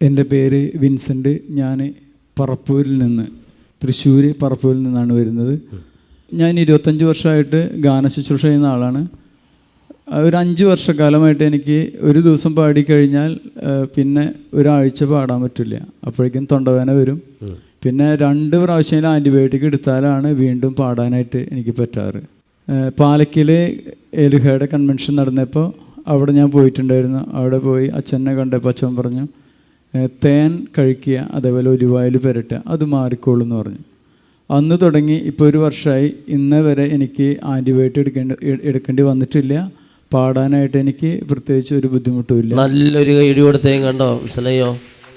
എന്റെ പേര് വിൻസെന്റ്. ഞാൻ പറപ്പൂരിൽ നിന്ന് തൃശ്ശൂർ പറപ്പൂരിൽ നിന്നാണ് വരുന്നത്. ഞാൻ ഇരുപത്തഞ്ച് വർഷമായിട്ട് ഗാന ശുശ്രൂഷ ചെയ്യുന്ന ആളാണ്. ഒരു അഞ്ച് വർഷക്കാലമായിട്ട് എനിക്ക് ഒരു ദിവസം പാടിക്കഴിഞ്ഞാൽ കഴിഞ്ഞാൽ പിന്നെ ഒരാഴ്ച പാടാൻ പറ്റില്ല. അപ്പോഴേക്കും തൊണ്ടവേന വരും. പിന്നെ രണ്ട് പ്രാവശ്യം ആന്റിബയോട്ടിക് എടുത്താലാണ് വീണ്ടും പാടാനായിട്ട് എനിക്ക് പറ്റാറ്. പാലക്കിൽ എലുഹയുടെ കൺവെൻഷൻ നടന്നപ്പോൾ അവിടെ ഞാൻ പോയിട്ടുണ്ടായിരുന്നു. അവിടെ പോയി അച്ഛനെ കണ്ടപ്പോൾ അച്ഛൻ പറഞ്ഞു "ഏ, തേൻ കഴിക്കുക അതേപോലെ ഒലിവായിൽ പുരട്ടുക അത് മാറിക്കോളും എന്ന് പറഞ്ഞു. അന്ന് തുടങ്ങി ഇപ്പോൾ ഒരു വർഷമായി ഇന്ന് വരെ എനിക്ക് ആന്റിബയോട്ടിക് എടുക്കേണ്ട എടുക്കേണ്ടി വന്നിട്ടില്ല. പാടാനായിട്ട് എനിക്ക് പ്രത്യേകിച്ച് ഒരു ബുദ്ധിമുട്ടുമില്ല നല്ലൊരു കൈയടി കൊടുത്തേം കണ്ടോ മനസ്സിലായോ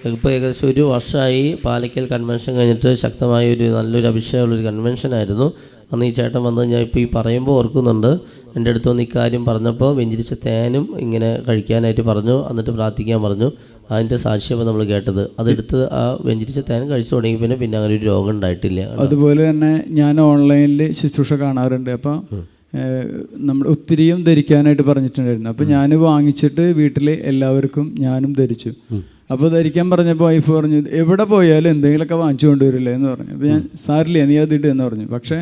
ഇപ്പോൾ ഏകദേശം ഒരു വർഷമായി പാലക്കൽ കൺവെൻഷൻ കഴിഞ്ഞിട്ട് ശക്തമായ ഒരു നല്ലൊരു അഭിഷേകമുള്ളൊരു കൺവെൻഷൻ ആയിരുന്നു. അന്ന് ഈ ചേട്ടൻ വന്ന് ഞാൻ ഇപ്പോൾ ഈ പറയുമ്പോൾ ഓർക്കുന്നുണ്ട്. എന്റെ അടുത്ത് വന്ന് ഇക്കാര്യം പറഞ്ഞപ്പോൾ വെഞ്ചിരിച്ച തേനും ഇങ്ങനെ കഴിക്കാനായിട്ട് പറഞ്ഞു എന്നിട്ട് പ്രാർത്ഥിക്കാൻ പറഞ്ഞു. അതിന്റെ സാക്ഷ്യമാണ് നമ്മൾ കേട്ടത്. അതെടുത്ത് ആ വെഞ്ചിരിച്ച തേൻ കഴിച്ചു തുടങ്ങി പിന്നെ പിന്നെ അങ്ങനെ ഒരു രോഗം ഉണ്ടായിട്ടില്ല. അതുപോലെ തന്നെ ഞാൻ ഓൺലൈനിൽ ശുശ്രൂഷ കാണാറുണ്ട്. അപ്പോൾ നമ്മൾ ഒത്തിരിയും ധരിക്കാനായിട്ട് പറഞ്ഞിട്ടുണ്ടായിരുന്നു. അപ്പോൾ ഞാൻ വാങ്ങിച്ചിട്ട് വീട്ടിൽ എല്ലാവർക്കും ഞാനും ധരിച്ചു. അപ്പോൾ ധരിക്കാൻ പറഞ്ഞപ്പോൾ വൈഫ് പറഞ്ഞു എവിടെ പോയാലും എന്തെങ്കിലുമൊക്കെ വാങ്ങിച്ചു കൊണ്ടുവരില്ലേ? എന്ന് പറഞ്ഞു. അപ്പോൾ ഞാൻ സാരില്ലേ നീ അത് എന്ന് പറഞ്ഞു. പക്ഷേ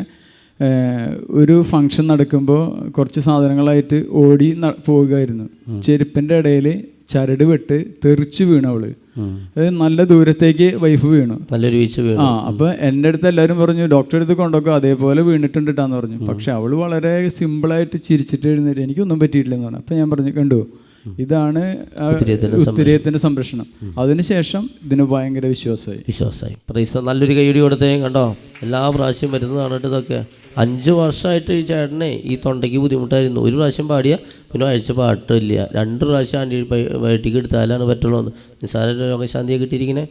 ഒരു ഫങ്ഷൻ നടക്കുമ്പോൾ കുറച്ച് സാധനങ്ങളായിട്ട് ഓടി പോകുമായിരുന്നു പോവുകയായിരുന്നു. ചെരുപ്പിന്റെ ഇടയിൽ ചരട് വെട്ട് തെറിച്ച് വീണു അവൾ. അത് നല്ല ദൂരത്തേക്ക് വൈഫ് വീണു. നല്ലൊരു വീഴ്ച വീണു. ആ അപ്പൊ എന്റെ അടുത്ത് എല്ലാവരും പറഞ്ഞു ഡോക്ടറെ അടുത്ത് കൊണ്ടൊക്കെ അതേപോലെ വീണിട്ടുണ്ടിട്ടാന്ന് പറഞ്ഞു. പക്ഷെ അവൾ വളരെ സിമ്പിളായിട്ട് ചിരിച്ചിട്ട് എഴുന്നേറ്റ് എനിക്കൊന്നും പറ്റിയിട്ടില്ലെന്ന് പറഞ്ഞു. അപ്പൊ ഞാൻ പറഞ്ഞു കണ്ടു ഇതാണ് ഉത്തിരയത്തിന്റെ സംരക്ഷണം. അതിനുശേഷം ഇതിന് ഭയങ്കര വിശ്വാസമായി. വിശ്വാസമായി. പ്രൈസ നല്ലൊരു കൈയടി കൊടുത്തേ കണ്ടോ? എല്ലാ പ്രാവശ്യം വരുന്നതാണ് കേട്ടോ ഇതൊക്കെ. അഞ്ച് വർഷമായിട്ട് ഈ ചേട്ടനെ ഈ തൊണ്ടയ്ക്ക് ബുദ്ധിമുട്ടായിരുന്നു. ഒരു പ്രാവശ്യം പാടിയ പിന്നെ അഴിച്ച പാട്ടില്ല. രണ്ട് പ്രാവശ്യം ആന്റിബയോട്ടിക് എടുത്താലാണ് പറ്റുള്ളൂ എന്ന്. നിസ്സാര രോഗശാന്തിയെ കിട്ടിയിരിക്കണേ.